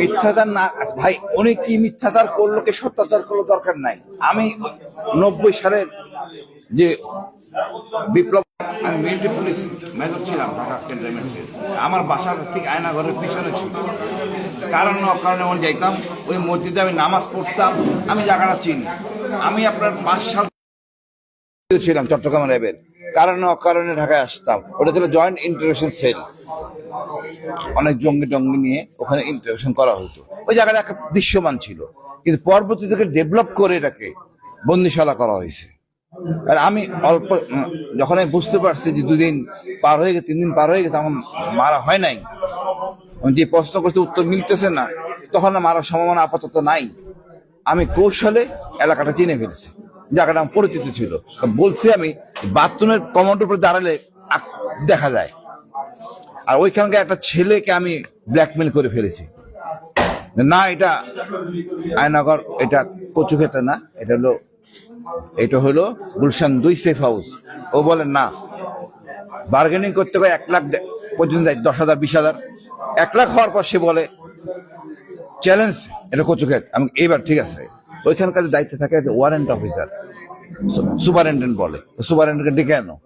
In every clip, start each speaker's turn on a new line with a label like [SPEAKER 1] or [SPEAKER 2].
[SPEAKER 1] মিথ্যাচার না, ভাই, উনি কি মিথ্যাচার করল, কি সত্যাচার করল দরকার নাই। আমি নব্বই সালের যে বিপ্লব, আমি মিলিটারি পুলিশ মেজর ছিলাম ঢাকা ক্যান্টনমেন্টের আমার বাসার ঠিক আয়নাঘরের পিছনে ছিল। কারণ অকারণে আমি যাইতাম, ওই মসজিদে আমি নামাজ পড়তাম, আমি জায়গাটা চিনি। আমি আপনার পাঁচ সাল ছিলাম চট্টগ্রাম র্যাবের। কারণে অকারণে ঢাকায় আসতাম। ওটা ছিল জয়েন্ট ইন্টারভেশন সেল অনেক জঙ্গি টঙ্গি নিয়ে ওখানে ইন্টারভেশন করা হতো। ওই জায়গাটা একটা দৃশ্যমান ছিল। কিন্তু পরবর্তী থেকে ডেভেলপ করে এটাকে বন্দিশালা করা হয়েছে। আর আমি অল্প, যখন আমি বুঝতে পারছি যে দুদিন পার হয়ে গেছে তিন দিন পার হয়ে গেছে, তখন মারা হয় নাই। যে প্রশ্ন করছে, উত্তর মিলতেছে না। তখন মারার সম্ভাবনা আপাতত নাই। আমি কৌশলে এলাকাটা চিনে ফেলেছি। জায়গাটা আমার পরিচিত ছিল। বলছি আমি বাথরুমের কমোডের উপরে দাঁড়ালে দেখা যায়। আর ওইখানকার একটা ছেলেকে আমি ব্ল্যাকমেল করে ফেলেছি। না, এটা আয়নাগর, এটা কচু খেতে না, এটা হলো এটা হলো গুলশান দুই সেফ হাউস ও বলে, না বার্গেনিং করতে গিয়ে এক লাখ পর্যন্ত যায়, দশ হাজার, বিশ হাজার। এক লাখ হওয়ার পর সে বলে চ্যালেঞ্জ এটা কচু খেত আমি, এইবার ঠিক আছে। ওইখানকার দায়িত্বে থাকে ওয়ারেন্ট অফিসার সুপারিনটেন্ডেন্ট বলে। সুপারিনটেন্টকে ডেকে আনো।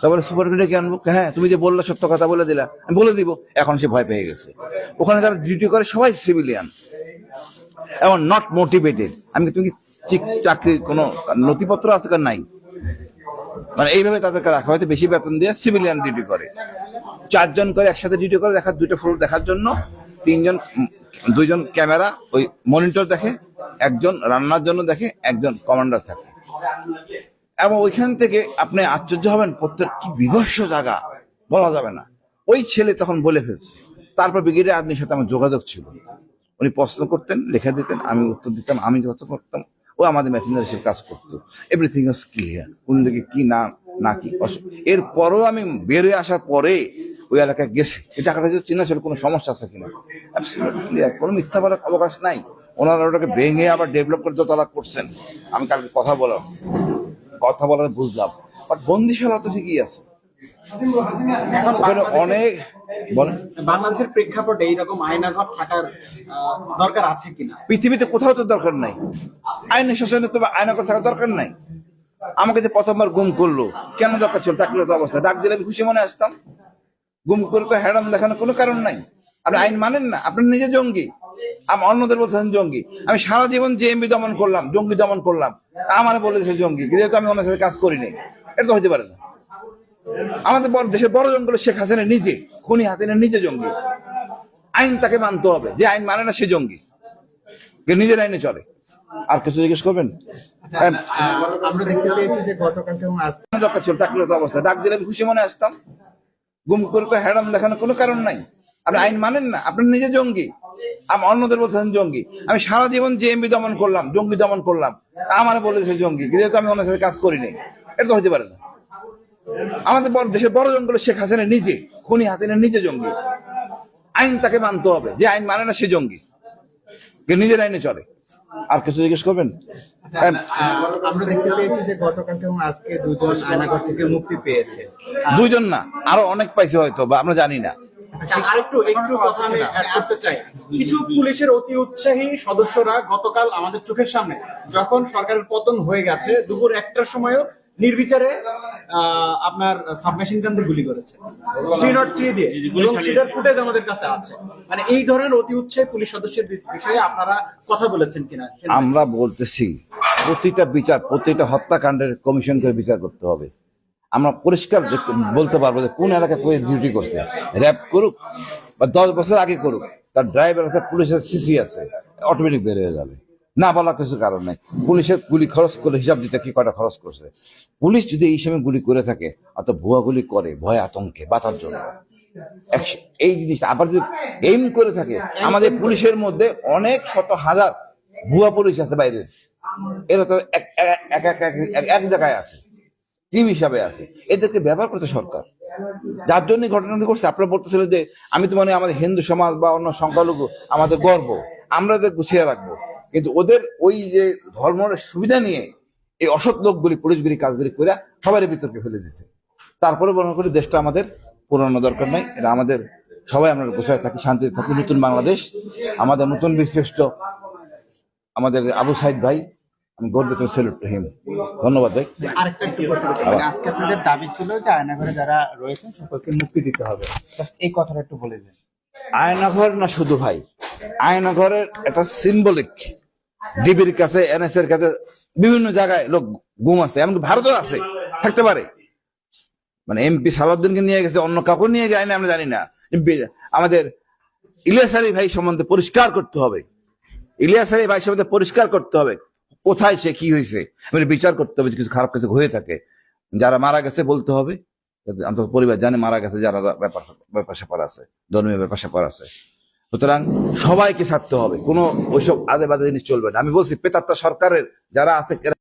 [SPEAKER 1] তারপরে সুপারিনটেন্ট ডেকে আনব? হ্যাঁ তুমি যে বললে সত্য কথা বলে দিলা, আমি বলে দিব। এখন সে ভয় পেয়ে গেছে। ওখানে যারা ডিউটি করে সবাই সিভিলিয়ান এবং নট মোটিভেটেড আমি তুমি চাকরির কোনো নথিপত্র আছে নাই। মানে এইভাবে তাদেরকে রাখা হয়তো বেশি বেতন দিয়ে সিভিলিয়ান ডিউটি করে। চারজন করে একসাথে ডিউটি করে দেখার দুইটা ফ্লোর দেখার জন্য, তিনজন দুইজন ক্যামেরা ওই মনিটর দেখে, একজন রান্নার জন্য দেখে, একজন কমান্ডার থাকে। এবং ওইখান থেকে আপনি আশ্চর্য হবেন, প্রত্যেক কি বিভৎস জায়গা, বলা যাবে না। ওই ছেলে তখন বলে ফেলছে। তারপর ব্রিগেডের আদমির সাথে আমার যোগাযোগ ছিল। উনি প্রশ্ন করতেন, লেখা দিতেন, আমি উত্তর দিতাম, আমি যত করতাম, ও আমাদের মেসেঞ্জার হিসেবে কাজ করতো। এভরিথিং ইজ ক্লিয়ার কোন দিকে কি না না কি এরপরও আমি বেরোয় আসার পরে ওই এলাকায় গেছি। এই টাকাটা যদি চিনা ছিল কোনো সমস্যা আছে কিনা? ক্লিয়ার কোনো মিথ্যা বলার অবকাশ নাই। ওনারা ওটাকে ভেঙে আবার ডেভেলপ করে দোতলা করছেন। আমি কালকে কথা বললাম। কথা বলার বুঝলাম। বাট বন্দিশালা তো ঠিকই আছে। অনেক
[SPEAKER 2] বাংলাদেশের প্রেক্ষাপটে এইরকম আয়নাঘর থাকার দরকার আছে কিনা?
[SPEAKER 1] পৃথিবীতে কোথাও তো দরকার নাই। আইনের শাসনে তো আইন করে থাকার দরকার নাই। আমাকে যে প্রথমবার গুম করল কেন দরকার ছিল? চাকরির তো অবস্থা। ডাক দিলে আমি খুশি মনে আসতাম। গুম করে তো হ্যাডাম দেখানোর কোনো কারণ নাই। আপনি আইন মানেন না। আপনার নিজে জঙ্গি। আমি অন্যদের বলতেছেন জঙ্গি। আমি সারা জীবন জেএমবি দমন করলাম জঙ্গি দমন করলাম। আমার বলেছে জঙ্গি যেহেতু আমি অন্য সাথে কাজ করিনি। এটা তো হতে পারে না। আমাদের বড় দেশের বড় জঙ্গল শেখ হাসিনা নিজে খুনি হাসিনা নিজে জঙ্গি। আইন তাকে মানতে হবে যে আইন মানে না সে জঙ্গি। নিজের আইনে চলে। আর কিছু জিজ্ঞেস করবেন?
[SPEAKER 3] আমরা দেখতে পেয়েছি যে গতকালকে এবং আজকে
[SPEAKER 1] কেন দরকার ছিল চাকরির তো অবস্থা। ডাক দিলে আমি খুশি মনে আসতাম। গুম করে তো হ্যাডাম দেখানোর কোনো কারণ নাই। আপনি আইন মানেন না আপনার নিজে জঙ্গি। আমি অন্যদের বলতেছেন জঙ্গি। আমি সারা জীবন জেএমবি দমন করলাম জঙ্গি দমন করলাম। আমার বলেছে জঙ্গি যেহেতু আমি অন্য সাথে কাজ করিনি। এটা তো হতে পারে না। আমাদের বড় দেশের বড় জঙ্গল শেখ হাসিনা নিজে খুনি হাসিনা নিজে জঙ্গি। আইন তাকে মানতে হবে যে আইন মানে না সে জঙ্গি। নিজের আইনে চলে। আর কিছু জিজ্ঞেস করবেন? হ্যাঁ,
[SPEAKER 3] আমরা দেখতে পেয়েছি যে গতকালকে এবং আজকে দুজন আয়নাঘর থেকে মুক্তি পেয়েছে।
[SPEAKER 1] দুইজন না আরও অনেক পাইছে হয়তো বা আমরা জানি না।
[SPEAKER 2] আচ্ছা, আরেকটু একটু কথা আমি করতে চাই। কিছু পুলিশের অতি উৎসাহী সদস্যরা গতকাল আমাদের চোখের সামনে যখন সরকারের পতন হয়ে গেছে দুপুর একটার সময়ও নির্বিচারে আপনার সাবমেশিন গান গুলি করেছে। থ্রি নট থ্রি দিয়ে। এবং সেটার ফুটেজ আমাদের কাছে আছে। মানে এই ধরনের অতি উৎসাহী পুলিশ সদস্যের বিষয়ে আপনারা কথা বলেছেন কিনা?
[SPEAKER 1] আমরা বলতেছি প্রতিটা বিচার প্রতিটা হত্যাকাণ্ডের কমিশন করে বিচার করতে হবে। আমরা পরিষ্কার বলতে পারব যে কোন এলাকায় পুলিশ ডিউটি করছে। র্যাপ করুক বা দশ বছর আগে করুক, তার ড্রাইভার আছে, পুলিশের সিসি আছে অটোমেটিক বের হয়ে যাবে। না বলা কিছু কারণ নেই। পুলিশের গুলি খরচ করে হিসাব দিতে কি কটা খরচ করছে? পুলিশ যদি এই সময় গুলি করে থাকে অত ভুয়া গুলি করে, ভয় আতঙ্কে, বাঁচার জন্য। এই জিনিস আবার যদি এইম করে থাকে, আমাদের পুলিশের মধ্যে অনেক শত হাজার ভুয়া পুলিশ আছে বাইরের এরা তো এক- এক জায়গায় আছে। টিম হিসাবে আছে। এদেরকে ব্যবহার করতে সরকার। যার জন্য ঘটনাটি করছে আপনারা বলতেছিলেন যে আমি তো মানে আমাদের হিন্দু সমাজ বা অন্য সংখ্যালঘু আমাদের গর্ব। আমরা এদের গুছিয়ে রাখব। কিন্তু ওদের ওই যে ধর্মের সুবিধা নিয়ে এই অসৎ লোকগুলি পুলিশগুলি কাজগুলি করে সবারই বিতর্কে ফেলে দিছে। তারপরে মনে করি দেশটা আমাদের পুরানো দরকার নাই। এটা আমাদের সবাই আমরা গোছায় থাকি, শান্তিতে থাকি। নতুন বাংলাদেশ, আমাদের নতুন বীরশ্রেষ্ঠ আমাদের আবু সাইদ ভাই আমি গর্বিত সেলুট টু হিম ধন্যবাদ ভাই।
[SPEAKER 3] আরেকটা একটু প্রশ্ন। আজকে আপনাদের দাবি ছিল যে আয়নাঘরে যারা রয়েছেন সকলকে মুক্তি দিতে হবে। Just এই কথাটা একটু বলে দিন।
[SPEAKER 1] আয়নাঘর না শুধু ভাই? আয়নাঘরের একটা সিম্বলিক ডিবির কাছে এনএস এর কাছে বিভিন্ন জায়গায় লোক ঘুম আছে এমনকি ভারতেও আছে থাকতে পারে। মানে এমপি সালাউদ্দিনকে নিয়ে গেছে অন্য কাউকে নিয়ে যায় না আমরা জানি না। আমাদের ইলিয়াস আলী ভাই সম্বন্ধে পরিষ্কার করতে হবে। ইলিয়াস আলী ভাই সম্বন্ধে পরিষ্কার করতে হবে। কোথায় সে কি হয়েছে? মানে বিচার করতে হবে কিছু খারাপ কিছু হয়ে থাকে। যারা মারা গেছে বলতে হবে। অন্তত পরিবার জানে মারা গেছে, যারা ব্যাপার ব্যাপার স্যাপার আছে, ধর্মীয় ব্যাপার স্যাপার আছে। সুতরাং সবাইকে ছাড়তে হবে। কোনো ওইসব আদে বাদে জিনিস চলবে না। আমি বলছি পেতাত্তা সরকারের যারা আছে